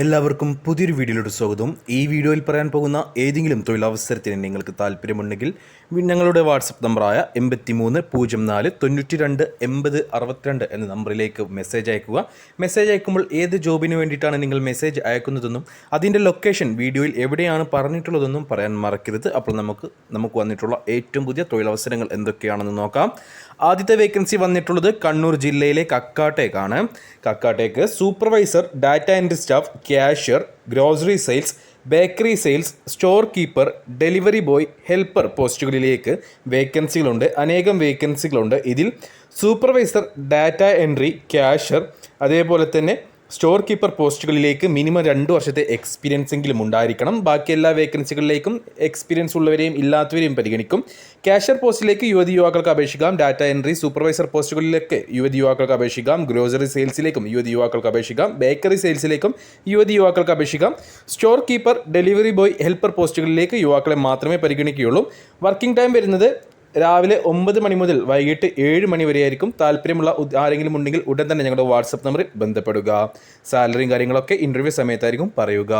എല്ലാവർക്കും പുതിയൊരു വീഡിയോയിലോട്ട് സ്വാഗതം. ഈ വീഡിയോയിൽ പറയാൻ പോകുന്ന ഏതെങ്കിലും തൊഴിലവസരത്തിന് നിങ്ങൾക്ക് താല്പര്യമുണ്ടെങ്കിൽ ഞങ്ങളുടെ വാട്സപ്പ് നമ്പറായ എൺപത്തി മൂന്ന് പൂജ്യം നാല് തൊണ്ണൂറ്റി രണ്ട് എൺപത് അറുപത്തിരണ്ട് എന്ന നമ്പറിലേക്ക് മെസ്സേജ് അയക്കുക. മെസ്സേജ് അയക്കുമ്പോൾ ഏത് ജോബിന് വേണ്ടിയിട്ടാണ് നിങ്ങൾ മെസ്സേജ് അയക്കുന്നതെന്നും അതിന്റെ ലൊക്കേഷൻ വീഡിയോയിൽ എവിടെയാണ് പറഞ്ഞിട്ടുള്ളതെന്നും പറയാൻ മറക്കരുത്. അപ്പോൾ നമുക്ക് നമുക്ക് വന്നിട്ടുള്ള ഏറ്റവും പുതിയ തൊഴിലവസരങ്ങൾ എന്തൊക്കെയാണെന്ന് നോക്കാം. ആദ്യത്തെ വേക്കൻസി വന്നിട്ടുള്ളത് കണ്ണൂർ ജില്ലയിലെ കക്കാട്ടേക്കാണ്. കക്കാട്ടേക്ക് supervisor data entry staff cashier grocery sales bakery sales store keeper delivery boy helper പോസ്റ്റുകളിലേക്ക് വേക്കൻസികളുണ്ട്. അനേകം വേക്കൻസികളുണ്ട്. ഇതിൽ സൂപ്പർവൈസർ ഡാറ്റ എൻട്രി ക്യാഷ്യർ അതേപോലെ തന്നെ സ്റ്റോർ കീപ്പർ പോസ്റ്റുകളിലേക്ക് മിനിമം രണ്ട് വർഷത്തെ എക്സ്പീരിയൻസ് എങ്കിലും ഉണ്ടായിരിക്കണം. ബാക്കി എല്ലാ വേക്കൻസികളിലേക്കും എക്സ്പീരിയൻസ് ഉള്ളവരെയും ഇല്ലാത്തവരെയും പരിഗണിക്കും. ക്യാഷ്യർ പോസ്റ്റിലേക്ക് യുവതി യുവാക്കൾക്ക് അപേക്ഷിക്കാം. ഡാറ്റ എൻട്രി സൂപ്പർവൈസർ പോസ്റ്റുകളിലേക്ക് യുവതി യുവാക്കൾക്ക് അപേക്ഷിക്കാം. ഗ്രോസറി സെയിൽസിലേക്കും യുവതി യുവാക്കൾക്ക് അപേക്ഷിക്കാം. ബേക്കറി സെയിൽസിലേക്കും യുവതി യുവാക്കൾക്ക് അപേക്ഷിക്കാം. Store keeper delivery boy helper പോസ്റ്റുകളിലേക്ക് യുവാക്കളെ മാത്രമേ പരിഗണിക്കുകയുള്ളൂ. വർക്കിംഗ് ടൈം വരുന്നത് രാവിലെ ഒമ്പത് മണി മുതൽ വൈകിട്ട് ഏഴ് മണി വരെയായിരിക്കും താല്പര്യമുള്ള ആരെങ്കിലും ഉണ്ടെങ്കിൽ ഉടൻ തന്നെ ഞങ്ങളുടെ വാട്സപ്പ് നമ്പറിൽ ബന്ധപ്പെടുക. സാലറിയും കാര്യങ്ങളൊക്കെ ഇന്റർവ്യൂ സമയത്തായിരിക്കും പറയുക.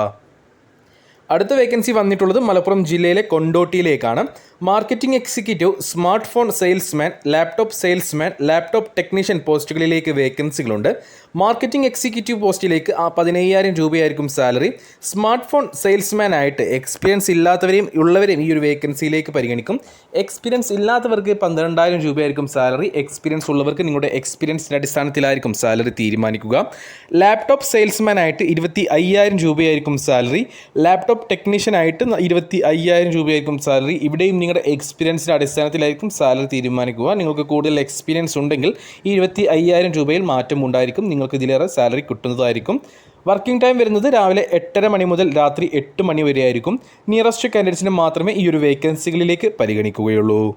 അടുത്ത വേക്കൻസി വന്നിട്ടുള്ളത് മലപ്പുറം ജില്ലയിലെ കൊണ്ടോട്ടിയിലേക്കാണ്. Marketing executive smart phone salesman laptop salesman laptop technician പോസ്റ്റുകളിലേക്ക് വേക്കൻസികളുണ്ട് മാർക്കറ്റിംഗ് എക്സിക്യൂട്ടീവ് പോസ്റ്റിലേക്ക് ആ പതിനയ്യായിരം രൂപയായിരിക്കും സാലറി സ്മാർട്ട് ഫോൺ സെയിൽസ്മാൻ ആയിട്ട് എക്സ്പീരിയൻസ് ഇല്ലാത്തവരെയും ഉള്ളവരെയും ഈ ഒരു വേക്കൻസിയിലേക്ക് പരിഗണിക്കും. എക്സ്പീരിയൻസ് ഇല്ലാത്തവർക്ക് പന്ത്രണ്ടായിരം രൂപയായിരിക്കും സാലറി എക്സ്പീരിയൻസ് ഉള്ളവർക്ക് നിങ്ങളുടെ എക്സ്പീരിയൻസിന്റെ അടിസ്ഥാനത്തിലായിരിക്കും സാലറി തീരുമാനിക്കുക. ലാപ്ടോപ്പ് സെയിൽസ്മാൻ ആയിട്ട് ഇരുപത്തി അയ്യായിരം രൂപയായിരിക്കും സാലറി ലാപ്ടോപ്പ് ടെക്നീഷ്യൻ ആയിട്ട് ഇരുപത്തി അയ്യായിരം രൂപയായിരിക്കും സാലറി ഇവിടെയും നിങ്ങളുടെ എക്സ്പീരിയൻസിന്റെ അടിസ്ഥാനത്തിലായിരിക്കും സാലറി തീരുമാനിക്കുക. നിങ്ങൾക്ക് കൂടുതൽ എക്സ്പീരിയൻസ് ഉണ്ടെങ്കിൽ ഈ ഇരുപത്തി അയ്യായിരം രൂപയിൽ മാറ്റം ഉണ്ടായിരിക്കും. നിങ്ങൾക്ക് ഇതിലേറെ സാലറി കിട്ടുന്നതായിരിക്കും. വർക്കിംഗ് ടൈം വരുന്നത് രാവിലെ എട്ടര മണി മുതൽ രാത്രി എട്ട് മണി വരെ ആയിരിക്കും നിയറസ്റ്റ് കാൻഡിഡേറ്റ്സിനെ മാത്രമേ ഈ ഒരു വേക്കൻസികളിലേക്ക് പരിഗണിക്കുകയുള്ളൂ.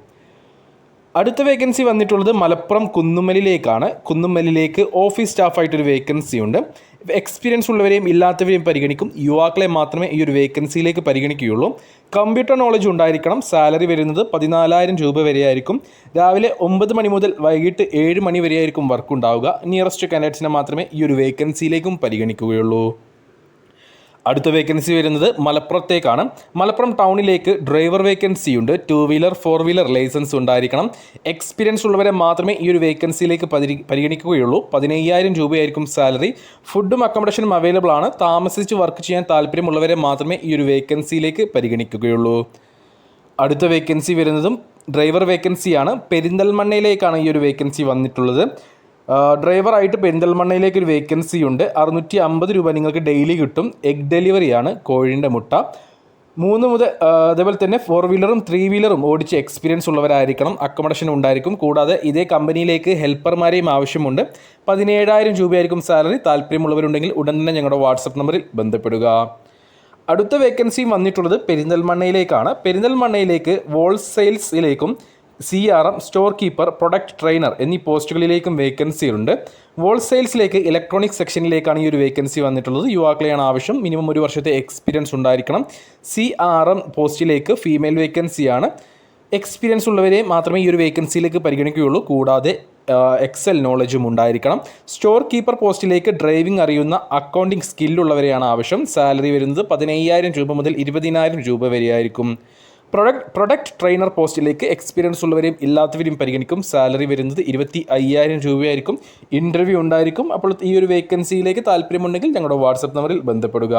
അടുത്ത വേക്കൻസി വന്നിട്ടുള്ളത് മലപ്പുറം കുന്നുമ്മലിലേക്കാണ്. കുന്നുമ്മലിലേക്ക് ഓഫീസ് സ്റ്റാഫായിട്ടൊരു വേക്കൻസി ഉണ്ട്. എക്സ്പീരിയൻസ് ഉള്ളവരെയും ഇല്ലാത്തവരെയും പരിഗണിക്കും. യുവാക്കളെ മാത്രമേ ഈ ഒരു വേക്കൻസിയിലേക്ക് പരിഗണിക്കുകയുള്ളൂ. കമ്പ്യൂട്ടർ നോളജ് ഉണ്ടായിരിക്കണം. സാലറി വരുന്നത് പതിനാലായിരം രൂപ വരെയായിരിക്കും. രാവിലെ ഒമ്പത് മണി മുതൽ വൈകിട്ട് ഏഴ് മണി വരെയായിരിക്കും വർക്ക് ഉണ്ടാവുക. നിയറസ്റ്റ് കാൻഡിഡേറ്റ്സിനെ മാത്രമേ ഈ ഒരു വേക്കൻസിയിലേക്കും പരിഗണിക്കുകയുള്ളൂ. അടുത്ത വേക്കൻസി വരുന്നത് മലപ്പുറത്തേക്കാണ്. മലപ്പുറം ടൗണിലേക്ക് ഡ്രൈവർ വേക്കൻസി ഉണ്ട്. Two wheeler four wheeler license ഉണ്ടായിരിക്കണം. എക്സ്പീരിയൻസ് ഉള്ളവരെ മാത്രമേ ഈ ഒരു വേക്കൻസിയിലേക്ക് പരി- പരിഗണിക്കുകയുള്ളൂ. പതിനയ്യായിരം രൂപയായിരിക്കും സാലറി ഫുഡും അക്കോമഡേഷനും അവൈലബിൾ ആണ്. താമസിച്ച് വർക്ക് ചെയ്യാൻ താല്പര്യമുള്ളവരെ മാത്രമേ ഈ ഒരു വേക്കൻസിയിലേക്ക് പരിഗണിക്കുകയുള്ളൂ. അടുത്ത വേക്കൻസി വരുന്നതും ഡ്രൈവർ വേക്കൻസിയാണ് പെരിന്തൽമണ്ണയിലേക്കാണ് ഈ ഒരു വേക്കൻസി വന്നിട്ടുള്ളത്. ഡ്രൈവറായിട്ട് പെരിന്തൽമണ്ണയിലേക്ക് ഒരു വേക്കൻസി ഉണ്ട്. അറുന്നൂറ്റി അമ്പത് രൂപ നിങ്ങൾക്ക് ഡെയിലി കിട്ടും. എഗ് ഡെലിവറിയാണ് കോഴിന്റെ മുട്ട. മൂന്ന് മുതൽ അതേപോലെ തന്നെ ഫോർ വീലറും ത്രീ വീലറും ഓടിച്ച് എക്സ്പീരിയൻസ് ഉള്ളവരായിരിക്കണം. അക്കോമഡേഷൻ ഉണ്ടായിരിക്കും. കൂടാതെ ഇതേ കമ്പനിയിലേക്ക് ഹെൽപ്പർമാരെയും ആവശ്യമുണ്ട്. പതിനേഴായിരം രൂപയായിരിക്കും സാലറി താല്പര്യമുള്ളവരുണ്ടെങ്കിൽ ഉടൻ തന്നെ ഞങ്ങളുടെ വാട്സപ്പ് നമ്പറിൽ ബന്ധപ്പെടുക. അടുത്ത വേക്കൻസിയും വന്നിട്ടുള്ളത് പെരിന്തൽമണ്ണയിലേക്കാണ്. പെരിന്തൽമണ്ണയിലേക്ക് വോൾസെയിൽസിലേക്കും C R M store keeper product trainer എന്നീ പോസ്റ്റുകളിലേക്കും വേക്കൻസി ഉണ്ട്. ഹോൾസെയിൽസിലേക്ക് ഇലക്ട്രോണിക് സെക്ഷനിലേക്കാണ് ഈ ഒരു വേക്കൻസി വന്നിട്ടുള്ളത്. യുവാക്കളെയാണ് ആവശ്യം. മിനിമം ഒരു വർഷത്തെ എക്സ്പീരിയൻസ് ഉണ്ടായിരിക്കണം. സി ആർ എം പോസ്റ്റിലേക്ക് ഫീമെയിൽ വേക്കൻസിയാണ് എക്സ്പീരിയൻസ് ഉള്ളവരെ മാത്രമേ ഈ ഒരു വേക്കൻസിയിലേക്ക് പരിഗണിക്കുകയുള്ളൂ. കൂടാതെ എക്സൽ നോളജും ഉണ്ടായിരിക്കണം. സ്റ്റോർ കീപ്പർ പോസ്റ്റിലേക്ക് ഡ്രൈവിംഗ് അറിയുന്ന അക്കൗണ്ടിംഗ് സ്കില്ലുള്ളവരെയാണ് ആവശ്യം. സാലറി വരുന്നത് പതിനയ്യായിരം രൂപ മുതൽ ഇരുപതിനായിരം രൂപ വരെയായിരിക്കും. പ്രൊഡക്റ്റ് പ്രൊഡക്റ്റ് ട്രെയിനർ പോസ്റ്റിലേക്ക് എക്സ്പീരിയൻസ് ഉള്ളവരെയും ഇല്ലാത്തവരെയും പരിഗണിക്കും. സാലറി വരുന്നത് ഇരുപത്തി അയ്യായിരം രൂപയായിരിക്കും. ഇന്റർവ്യൂ ഉണ്ടായിരിക്കും. അപ്പോൾ ഈ ഒരു വേക്കൻസിയിലേക്ക് താല്പര്യമുണ്ടെങ്കിൽ ഞങ്ങളുടെ വാട്സപ്പ് നമ്പറിൽ ബന്ധപ്പെടുക.